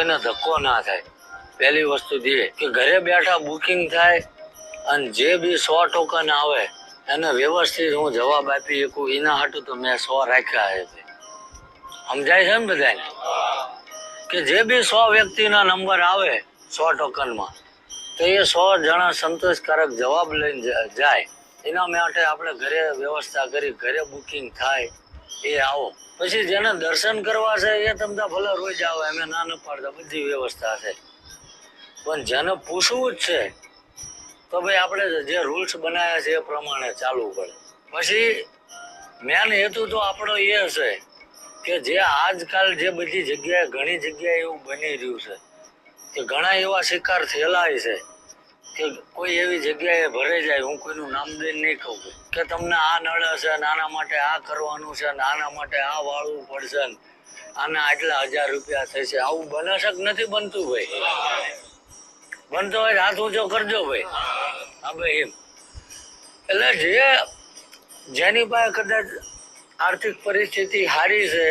કોઈને ધક્કો ના થાય. પહેલી વસ્તુ જે, કે ઘરે બેઠા બુકિંગ થાય અને જે બી સો ટોકન આવે, એને વ્યવસ્થિત હું જવાબ આપી શકું. એના હાટું તો મેં સો રાખ્યા છે. સમજાય છે ને બધાને? કે જે બી સો વ્યક્તિના નંબર આવે સો ટોકનમાં તો એ સો જણા સંતોષકારક જવાબ લઈને જાય. એના માટે આપણે ઘરે વ્યવસ્થા કરી, ઘરે બુકિંગ થાય. એ આવો. પછી જેને દર્શન કરવા છે એ તમને ભલે રોજ આવો એમ ના ન પાડતા, બધી વ્યવસ્થા છે. પણ જેને પૂછવું જ છે, તો ભાઈ આપણે જે રૂલ્સ બનાવ્યા છે એ પ્રમાણે ચાલવું પડે. પછી મેન હેતુ તો આપણો એ હશે કે જે આજકાલ જે બધી જગ્યાએ ઘણી જગ્યાએ એવું બની રહ્યું છે, કે ઘણા એવા શિકાર થયેલા છે. કે કોઈ એવી જગ્યાએ ભરાઈ જાય, હું કોઈનું નામ દઈને નહીં કહું કે. તમને આ નળ હશે નાના માટે આ કરવાનું છે નાના માટે આ વાળવું પડશે આના આટલા હજાર રૂપિયા થશે. આવું બને છે નથી બનતું ભાઈ. બનતો હોય હાથ ઊંચો કરજો ભાઈ. હા ભાઈ, એમ. એટલે જે, જેની પાસે કદાચ આર્થિક પરિસ્થિતિ સારી છે,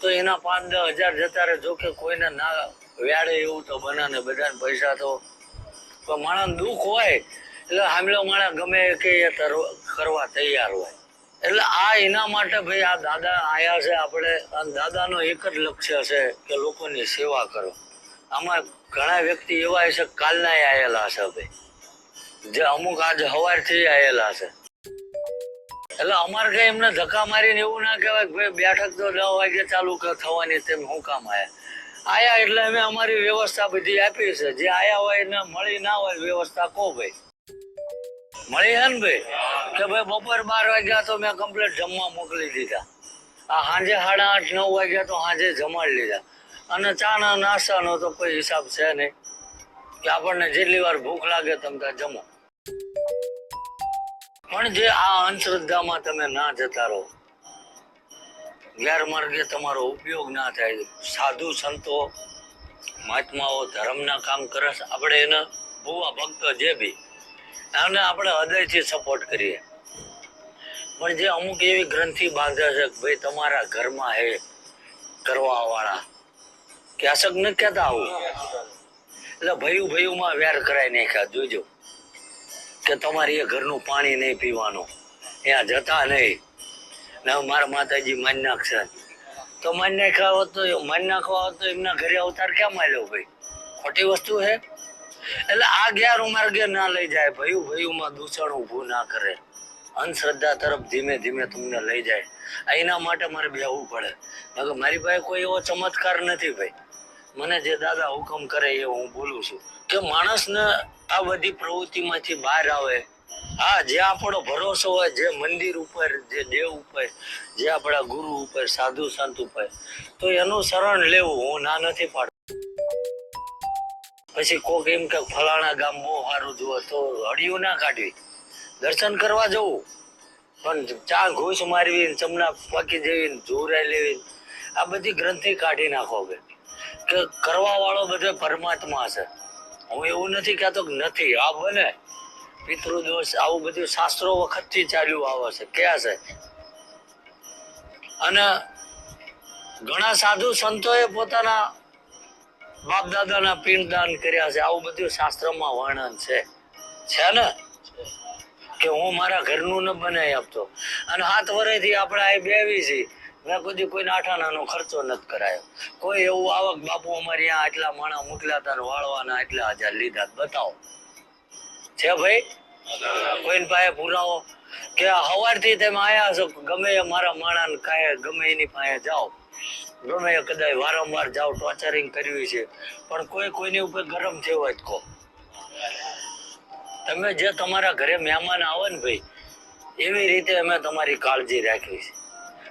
તો એના પાંચ દસ હજાર જતા રહે જો કે કોઈને ના વ્યાડે એવું તો બને ને બધાને પૈસા તો પણ માણસ દુઃખ હોય, એટલે હામલો માણસ ગમે કે કરવા તૈયાર હોય. એટલે આ એના માટે ભાઈ આ દાદા આયા છે આપણે દાદાનો એક જ લક્ષ્ય છે કે લોકોની સેવા કરો. આમાં ઘણા વ્યક્તિ એવા છે કાલના આવેલા છે ભાઈ. જે અમુક આજે સવારથી આવેલા છે. એટલે અમારે કઈ એમને ધક્કા મારીને એવું ના કહેવાય કે ભાઈ બેઠક તો દસ વાગે ચાલુ થવાની તેમ હું કામ આયા. આયા એટલે અમે અમારી વ્યવસ્થા બધી આપી છે. જે આયા હોય ને મળી ના હોય વ્યવસ્થા કો ભાઈ? મળી હે ને ભાઈ? કે ભાઈ બપોર બાર વાગ્યા તો મેં કમ્પ્લીટ જમવા મોકલી દીધા. આ સાંજે સાડા આઠ, નવ વાગ્યા તો સાંજે જમાડી લીધા. અને ચાના નાસ્તાનો તો કોઈ હિસાબ છે નહીં. કે આપણને જેટલી વાર ભૂખ લાગે તમે ત્યાં જમો. પણ જે આ અંધશ્રદ્ધામાં તમે ના જતા રહો. ગેરમાર્ગે તમારો ઉપયોગ ના થાય. સાધુ સંતો, મહાત્માઓ ધર્મના કામ કરે આપણે એને ભૂવા ભક્ત જે બી, એને આપણે હૃદયથી સપોર્ટ કરીએ. પણ જે અમુક એવી ગ્રંથિ બાંધે છે કે ભાઈ તમારા ઘરમાં હે કરવાવાળા. કે અશક નથી કહેતા આવું. એટલે ભયું ભયુંમાં વેર કરાઈ નાખ્યા. જોજો કે તમારે એ ઘરનું પાણી નહીં પીવાનું. ત્યાં જતા નહીં. ને, મારા માતાજી માની નાખશે તો માની નાખ્યા હોત તો માની નાખવા હોત તો એમના ઘરે અવતાર કેમ આવ્યો ભાઈ? ખોટી વસ્તુ છે? એટલે આ ગેર માર્ગે ના લઈ જાય ભયું ભયુંમાં દૂષણ ઊભું ના કરે. અંધશ્રદ્ધા તરફ ધીમે ધીમે તમને લઈ જાય. એના માટે મારે બેહવું પડે. નકર મારી પાસે કોઈ એવો ચમત્કાર નથી ભાઈ. મને જે દાદા હુકમ કરે એ હું બોલું છું. કે માણસને આ બધી પ્રવૃત્તિમાંથી બહાર આવે. હા, જે આપણો ભરોસો હોય, જે મંદિર ઉપર, જે દેવ ઉપર, જે આપણા ગુરુ ઉપર, સાધુ સંત ઉપર, તો એનું શરણ લેવું, હું ના નથી પાડતો. પછી કોક એમ કે, ફલાણા ગામ બહુ સારું જુઓ. તો હળિયું ના કાઢવી. દર્શન કરવા જવું. પણ ચા ઘૂસ મારવી, ચમના પાકી જેવી જોરાઈ લેવી. આ બધી ગ્રંથિ કાઢી નાખો કે કરવા વાળો બધો પરમાત્મા છે હું એવું નથી કહેતો નથી. આ બને. પિતૃદોષ આવું બધું શાસ્ત્રો વખતથી ચાલ્યું આવે છે. કયા છે? અને ઘણા સાધુ સંતોએ પોતાના બાપ દાદાના પિંડદાન કર્યા છે. આવું બધું શાસ્ત્રમાં વર્ણન છે. છે ને? કે હું મારા ઘરનું ન બનાવી આપતો. અને હાથ વરેથી આપણે આ બેવી છીએ. મેં કોઈ કોઈને આઠાણાનો ખર્ચો નથી કરાયો. કોઈ એવું આવક, બાપુ અમારે ત્યાં આટલા માણા મોકલ્યા હતા વાળવાના આટલા હજાર લીધા બતાવો. છે ભાઈ? કોઈની પાસે પુરાવો કે સવારથી તમે આયા છો, ગમે મારા માણાને કાંઈ ગમે એની પાસે જાઓ. ગમે કદાચ વારંવાર જાઓ ટોર્ચરિંગ કરવી છે. પણ કોઈ કોઈની ઉપર ગરમ થયો તો કહો. તમે જે તમારા ઘરે મહેમાન આવે ને ભાઈ, એવી રીતે અમે તમારી કાળજી રાખી છે.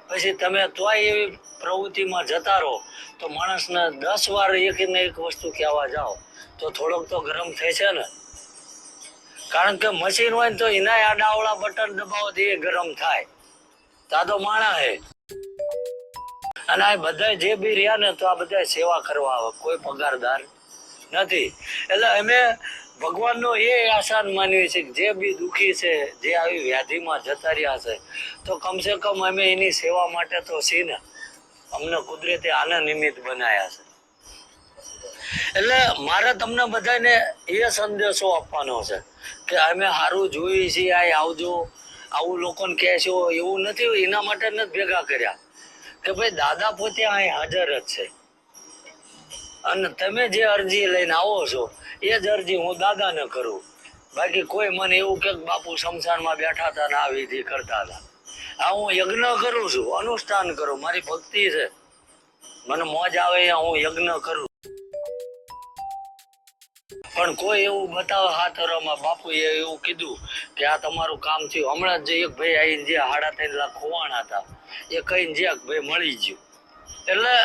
પછી તમે તોય એવી પ્રવૃત્તિમાં જતા રહો, તો માણસને દસ વાર એક ને એક વસ્તુ કહેવા જાઓ, તો થોડોક તો ગરમ થાય છે ને? કારણ કે મશીન હોય તો એના આડાવડા બટન દબાવવાથી એ ગરમ થાય. તા તો માણા હે. અને આ બધા જે બી રહ્યા ને તો આ બધા સેવા કરવા આવે, કોઈ પગારદાર નથી. એટલે અમે ભગવાનનો એ આસાન માનીએ છીએ કે જે બી દુઃખી છે, જે આવી વ્યાધિમાં જતા રહ્યા છે, તો કમસે કમ અમે એની સેવા માટે તો છીએ ને. અમને કુદરતે આના નિમિત્ત બનાયા છે. એટલે મારે તમને બધાને એ સંદેશો આપવાનો છે કે અમે સારું જોઈએ છીએ આ આવજો. આવું લોકોને કહેશો એવું નથી એના માટે નથી ભેગા કર્યા. કે ભાઈ દાદા પોતે અહીં હાજર જ છે. અને તમે જે અરજી લઈને આવો છો, એ જ અરજી હું દાદાને કરું. બાકી કોઈ મને એવું કે બાપુ શમશાનમાં બેઠા હતા ને આ વિધિ કરતા હતા. આ હું યજ્ઞ કરું છું, અનુષ્ઠાન કરું, મારી ભક્તિ છે. મને મોજ આવે હું યજ્ઞ કરું. પણ કોઈ એવું બતાવે હાથ હરામાં બાપુએ એવું કીધું કે આ તમારું કામ થયું. હમણાં જ એક ભાઈ આવીને જે હાડા ત્રણ લાખ ખોવાણા હતા, એ કહીને જે ભાઈ મળી ગયું. એટલે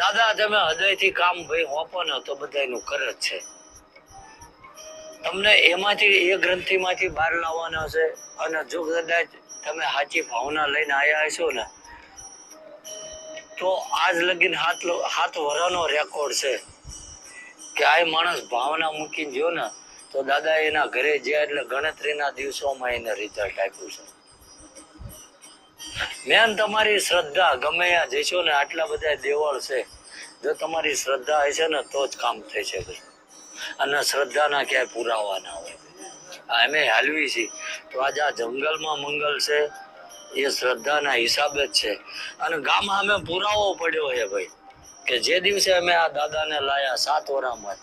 દાદા, તમે હૃદયથી કામ ભાઈ હોપો ને તો બધાયનું કરે જ છે. તમને એમાંથી એ ગ્રંથિમાંથી બહાર લાવવાનો છે અને જો કદાચ તમે સાચી ભાવના લઈને આવ્યા હશો ને, તો આજ લગીન હાથ હાથ વરાનો રેકોર્ડ છે. કે આ માણસ ભાવના મૂકીને જો ને, તો દાદા એના ઘરે જ્યાં એટલે ગણતરીના દિવસોમાં એને રિઝલ્ટ આપ્યું છે. મેન તમારી શ્રદ્ધા, ગમે જશો ને આટલા બધા દેવળ છે, જો તમારી શ્રદ્ધા હશે ને, તો જ કામ થઈ શકે અને શ્રદ્ધાના ક્યાંય પુરાવા ના હોય. અમે હાલવી છીએ. તો આજે આ જંગલમાં મંગલ છે, એ શ્રદ્ધાના હિસાબે જ છે. અને ગામમાં અમે પુરાવો પડ્યો છે ભાઈ. કે જે દિવસે અમે આ દાદાને લાયા સાત વરામાં,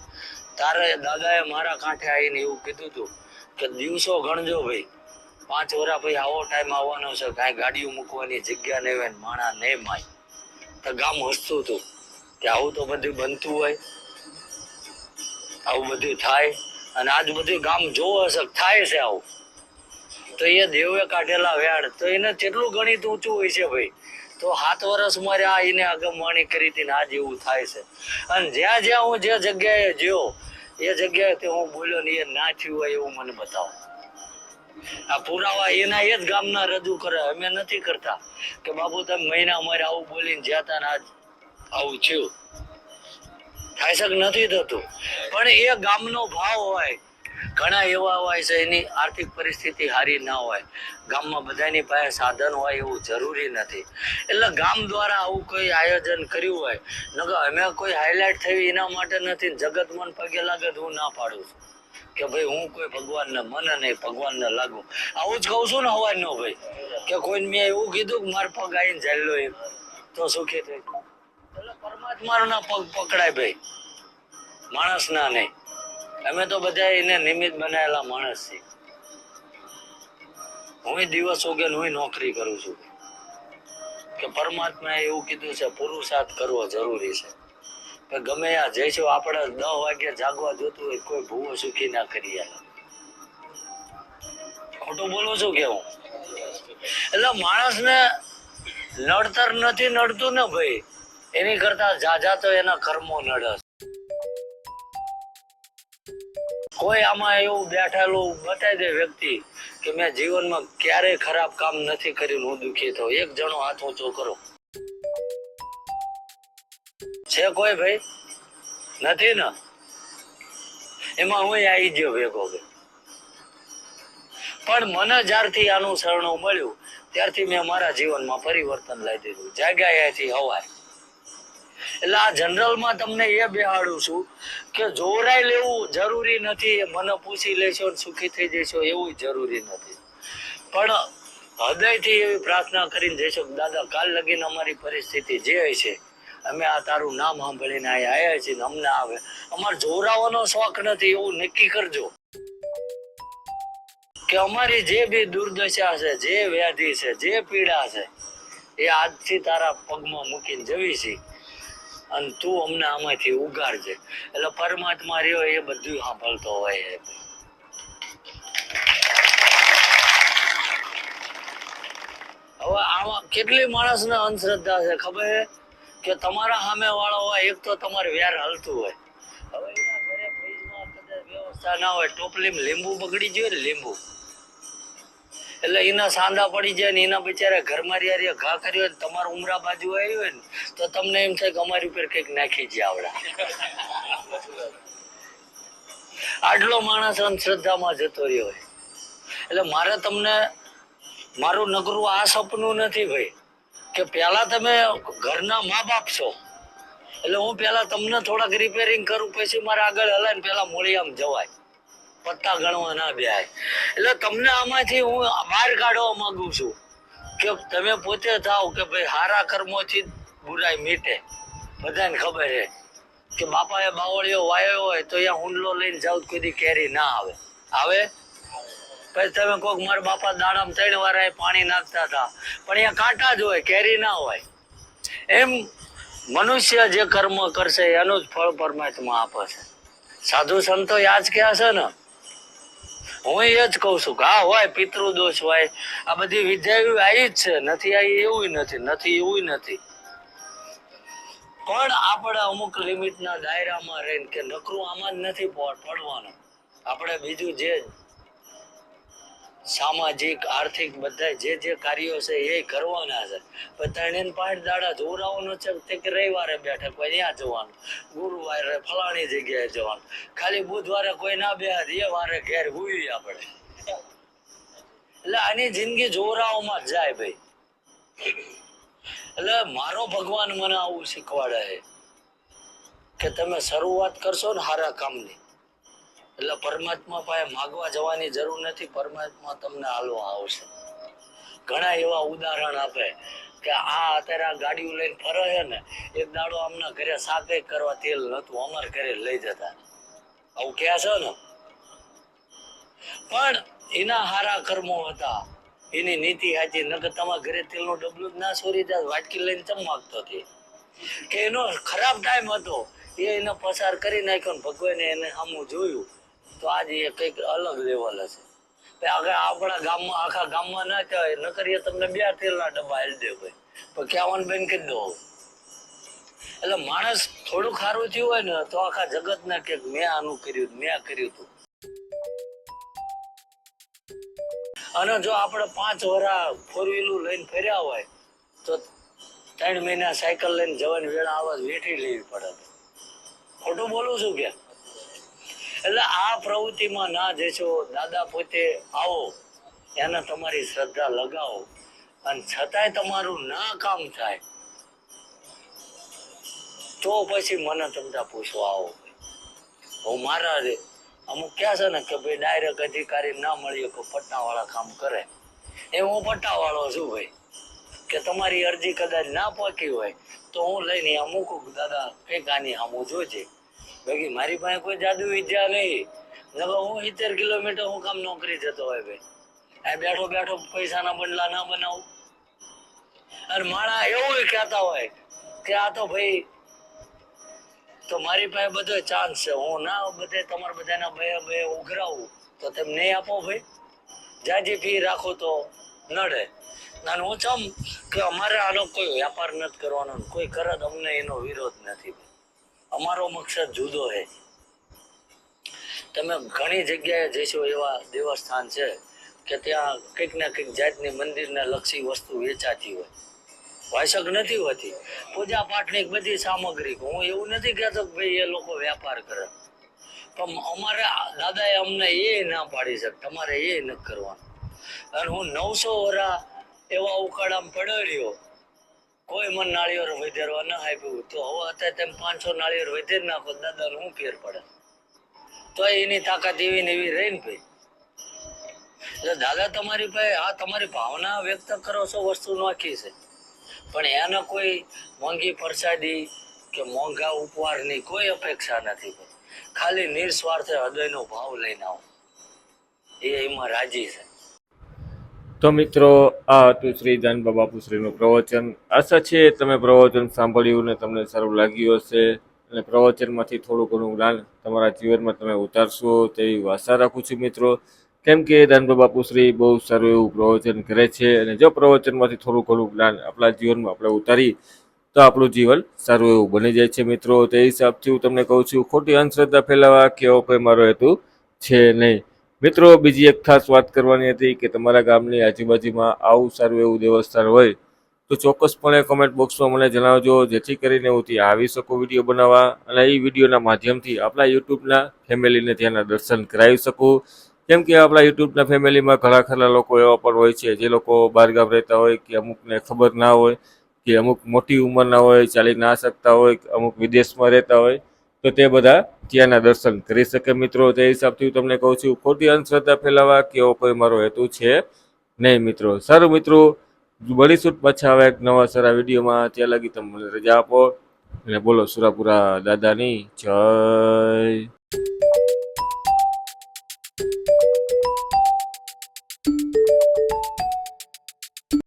તારે દાદાએ મારા કાંઠે આવીને એવું કીધું હતું કે દિવસો ગણજો ભાઈ. પાંચ વરા પછી આવો ટાઈમ આવવાનો છે, કાંઈ ગાડીઓ મૂકવાની જગ્યા નહીં હોય માણા નહીં માય. તો ગામ હસતું હતું. કે આવું તો બધું બનતું હોય. આવું બધું થાય. અને આજ બધું ગામ જોવો હશે થાય છે આવું. તો એ દેવે કાઢેલા વ્યાડ તો એને કેટલું ગણિત ઊંચું હોય છે ભાઈ? તો સાત વર્ષ મારે આ એને અગમવાણી કરી હતી ને આજ એવું થાય છે. અને જ્યાં જ્યાં હું જે જગ્યાએ જ્યો એ જગ્યાએ હું બોલ્યો ને એ ના થયું હોય એવું મને બતાવો. આ પુરાવા એના એ જ ગામના રજૂ કરે, અમે નથી કરતા. કે બાબુ, તમે મહિના મારે આવું બોલીને જ્યાં તા ને આજ આવું થયું. થાય છે નથી થતું? પણ એ ગામનો ભાવ હોય ઘણા એવા હોય છે, એની આર્થિક પરિસ્થિતિ સારી ના હોય. ગામમાં બધાની પાસે સાધન હોય એવું જરૂરી નથી. એટલે ગામ દ્વારા આવું કોઈ આયોજન કર્યું હોય, નકર અમે કોઈ હાઇલાઇટ થવી એના માટે નથી, જગત પગે લાગે હું ના પાડું છું. કે ભાઈ, હું કોઈ ભગવાનને મને નહીં, ભગવાનને લાગુ. આવું જ કહું છું ને હવારનો ભાઈ, કે કોઈને મેં એવું કીધું કે મારા પગ આવીને ઝાલ્યો એમ. તો સુખી થઈ એટલે પરમાત્માના પગ પકડાય ભાઈ. માણસના નહીં. અમે તો બધા એને નિમિત્ત બનાવેલા માણસ છીએ. હું દિવસ ઉગે હું નોકરી કરું છું. કે પરમાત્માએ એવું કીધું છે, પુરુષાર્થ કરવો જરૂરી છે. કે ગમે આ જઈશું આપણે દસ વાગે જાગવા જોતું હોય, કોઈ ભૂવો સુખી ના કરી ખોટું બોલું છું કે હું? એટલે માણસને નડતર નથી નડતું ને ભાઈ. એની કરતા જાજા તો એના કર્મો નડે કોઈ આમાં એવું બેઠેલું બતાવી દે વ્યક્તિ કે મેં જીવનમાં ક્યારેય ખરાબ કામ નથી કર્યું, હું દુઃખી થયો. એક જણો હાથ ઊંચો કરો. છે કોઈ ભાઈ? નથી ને? એમાં હું આવી ગયો ભેગો પણ મને જ્યારથી આનું શરણું મળ્યું, ત્યારથી મેં મારા જીવનમાં પરિવર્તન લાવી દીધું. જાગ્યા હવાય એટલે આ જનરલમાં તમને એ બેહાડું છું કે જોરાઈ લેવું જરૂરી નથી મને પૂછી લેશો સુખી થઈ જશો એવું જરૂરી નથી. પણ હૃદયથી એવી પ્રાર્થના કરીને જઈશો દાદા, કાલ લગીને અમારી પરિસ્થિતિ જે છે અમે આ તારું નામ સાંભળીને અહીંયા આવ્યા છીએ અમને આવે. અમારે જોરાવાનો શોખ નથી, એવું નક્કી કરજો. કે અમારી જે બી દુર્દશા છે, જે વ્યાધિ છે, જે પીડા છે, એ આજથી તારા પગમાં મૂકીને જવી છે. અને તું અમને આમાંથી ઉગાડજે. એટલે પરમાત્મા રહ્યો એ બધું સાંભળતો હોય. હવે આમાં કેટલી માણસને અંધશ્રદ્ધા છે ખબર છે? કે તમારા સામે વાળો હોય, એક તો તમારે વેર હલતું હોય. હવે એના ઘરે ફ્રીજમાં કદાચ વ્યવસ્થા ના હોય, ટોપલીમાં લીંબુ બગડી ગયું લીંબુ. એટલે એના સાંધા પડી જાય ને એના બિચારા ઘરમાં રહ્યા ઘા કર્યો હોય ને તમારું ઉમરા બાજુ આવ્યું હોય ને, તો તમને એમ થાય કે અમારી ઉપર કંઈક નાખી જ આવડા. આટલો માણસ અંધશ્રદ્ધામાં જતો રહ્યો હોય. એટલે મારે તમને, મારું નગરું આ સપનું નથી ભાઈ, કે પહેલા તમે ઘરના મા બાપ છો. એટલે હું પહેલાં તમને થોડાક રિપેરિંગ કરું, પછી મારે આગળ હલાય મોડી આમ જવાય. પત્તા ગણવા ના બેહાય. એટલે તમને આમાંથી હું બહાર કાઢવા માંગુ છું કે તમે પોતે થાવ કે ભાઈ સારા કર્મોથી બુરાઈ મીટે. બધાને ખબર છે કે બાપાએ બાવળીઓ વાયો હોય તો અહીંયા હુંડલો લઈને જાવ કોઈ કેરી ના આવે. આવે? પછી તમે કોક મારા બાપા દાડામાં ત્રણ વાર પાણી નાખતા હતા. પણ અહીંયા કાંટા જ હોય, કેરી ના હોય. એમ મનુષ્ય જે કર્મ કરશે એનું જ ફળ પરમાત્મા આપે છે. સાધુ સંતો યાદ ક્યાં છે ને? હું એ જ કહું છું કે આ હોય, પિતૃદોષ હોય, આ બધી વિદ્યા આવી જ છે. નથી આવી એવું નથી નથી એવું નથી. પણ આપણે અમુક લિમિટના દાયરામાં રહીને કે નકરું આમાં જ નથી પડ- પડવાનું. આપણે બીજું જે સામાજિક, આર્થિક બધા જે જે કાર્યો છે એ કરવાના છે. પણ ત્રણે પાંચ દાડા જોરાવાનું છે તે રવિવારે બેઠક હોય ત્યાં જવાનું, ગુરુવારે ફલાણી જગ્યાએ જવાનું. ખાલી બુધવારે કોઈ ના બેહાડ એ વારે ઘેર હુઈ આપણે. એટલે આની જિંદગી જોરાઓમાં જ જાય ભાઈ. એટલે મારો ભગવાન મને આવું શીખવાડે છે કે તમે શરૂઆત કરશો ને સારા કામની. એટલે પરમાત્મા પાસે માગવા જવાની જરૂર નથી, પરમાત્મા તમને હાલવા આવશે. ઘણા એવા ઉદાહરણ આપે કે આ અત્યારે આ ગાડીઓ લઈને ફરે છે ને, એક દાડો આમના ઘરે સાકે કરવા તેલ નતું અમારા ઘરે લઈ જતા. આવું ક્યાં છે ને? પણ એના હારા કર્મો હતા. એની નીતિ હાચી નકર તમારા ઘરે તેલનું ડબલું ના સોરી જાય, વાટકી લઈને ચમ માગતો હતી કે એનો ખરાબ ટાઈમ હતો. એ એને પસાર કરી નાખ્યો ને ભગવાને એને સામું જોયું. તો આજે એ કંઈક અલગ લેવલ હશે. આગળ આપણા ગામમાં, આખા ગામમાં ના કહેવાય ન કરીએ તમને બે તેલના ડબ્બા હેલ દે ભાઈ. પણ કહેવાનું બેન કહી દો. એટલે માણસ થોડું ખારું થયું હોય ને, તો આખા જગતને કે મેં આનું કર્યું, મેં કર્યું હતું. અને જો આપણે પાંચ વરા ફોર વ્હીલું લઈને ફર્યા હોય, તો ત્રણ મહિના સાયકલ લઈને જવાની વેળા આવા વેઠી લેવી પડે. ખોટું બોલું છું કે? એટલે આ પ્રવૃત્તિમાં ના જશો. દાદા પોતે આવો, એને તમારી શ્રદ્ધા લગાવો. અને છતાંય તમારું ના કામ થાય. તો પછી મને તમને પૂછવા આવો. હું મારા અમુક ક્યાં છે ને કે ભાઈ ડાયરેક્ટ અધિકારી ના મળીએ કે પટ્ટાવાળા કામ કરે. એ હું પટ્ટાવાળો છું ભાઈ. કે તમારી અરજી કદાચ ના પહોંચી હોય, તો હું લઈને અમુક દાદા કંઈક આની આમું જોજે. બાકી મારી પાસે કોઈ જાદુ વિદ્યા નહીં. હું સિત્તેર કિલોમીટર હું કામ નોકરી જતો હોય ભાઈ. આ બેઠો બેઠો પૈસાના બંડલા ના બનાવું. અને માણા એવું કહેતા હોય કે આ તો ભાઈ, તો મારી પાસે બધો ચાન્સ છે. હું ના બધે, તમારે બધાના બે બે ઉઘરાવું, તો તેમ નહીં આપો ભાઈ. જાજી ફી રાખો તો નડે. અને હું ચમ કે અમારે આનો કોઈ વ્યાપાર નથી કરવાનો કોઈ કરત અમને એનો વિરોધ નથી. અમારો મકસદ જુદો છે તમે ઘણી જગ્યાએ જઈશો એવા દેવસ્થાન છે કે ત્યાં કંઈક ને કંઈક જાતની મંદિરને લક્ષી વસ્તુ વેચાતી હોય. વાયસક નથી હોતી. પૂજા પાઠની બધી સામગ્રી. હું એવું નથી કહેતો કે ભાઈ એ લોકો વ્યાપાર કરે. પણ અમારે દાદાએ અમને એ ના પાડી શકે તમારે એ નથી કરવાનું. અને હું નવસો વરા એવા ઉકાળામાં પડ્યો કોઈ મને નાળિયેર વધારવા ન આપ્યું. તો હવે અત્યારે તેમ પાંચસો નાળિયેર વધેર નાખો, દાદાને શું ફેર પડે? તો એની તાકાત એવી ને એવી રહી ને ભાઈ. એટલે દાદા તમારી પાસે, આ તમારી ભાવના વ્યક્ત કરો છો, વસ્તુ નાખી છે. પણ એના કોઈ મોંઘી પ્રસાદી કે મોંઘા ઉપવારની કોઈ અપેક્ષા નથી ખાલી નિસ્વાર્થે હૃદયનો ભાવ લઈને આવો. એ એમાં રાજી છે. તો મિત્રો, આ હતું શ્રી જાનબા બાપુશ્રીનું પ્રવચન. આશા છે તમે પ્રવચન સાંભળ્યું ને તમને સારું લાગ્યું હશે અને પ્રવચનમાંથી થોડું ઘણું જ્ઞાન તમારા જીવનમાં તમે ઉતારશો તેવી આશા રાખું છું મિત્રો. કેમ કે દાનબા બાપુશ્રી બહુ સારું એવું પ્રવચન કરે છે અને જો પ્રવચનમાંથી થોડું ઘણું જ્ઞાન આપણા જીવનમાં આપણે ઉતારી, તો આપણું જીવન સારું એવું બની જાય છે મિત્રો. તે હિસાબથી હું તમને કહું છું, ખોટી અંધશ્રદ્ધા ફેલાવા કેવો કોઈ મારો હેતુ છે નહીં. મિત્રો, બીજી એક ખાસ વાત કરવાની હતી કે તમારા ગામની આજુબાજુમાં આવું સારું એવું દેવસ્થાન હોય, તો ચોક્કસપણે કોમેન્ટ બોક્સમાં મને જણાવજો, જેથી કરીને હું ત્યાં આવી શકું વીડિયો બનાવવા અને એ વિડીયોના માધ્યમથી આપણા યુટ્યુબના ફેમિલીને ત્યાંના દર્શન કરાવી શકું. કેમ કે આપણા યુટ્યુબના ફેમિલીમાં ઘણા ખરા લોકો એવા પણ હોય છે, જે લોકો બહારગામ રહેતા હોય કે અમુકને ખબર ના હોય કે અમુક મોટી ઉંમરના હોય, ચાલી ના શકતા હોય, અમુક વિદેશમાં રહેતા હોય તો તે બધા ત્યાંના દર્શન કરી શકે મિત્રો. તે હિસાબથી તમને કહું છું, ખોટી અંધશ્રદ્ધા ફેલાવા કે એવો કોઈ મારો હેતુ છે નહીં મિત્રો. સારું મિત્રો, મળીશું પાછા આવે એક નવા સારા વિડીયોમાં. ત્યાં લગી તમે મને રજા આપો. અને બોલો સુરાપુરા દાદાની જય.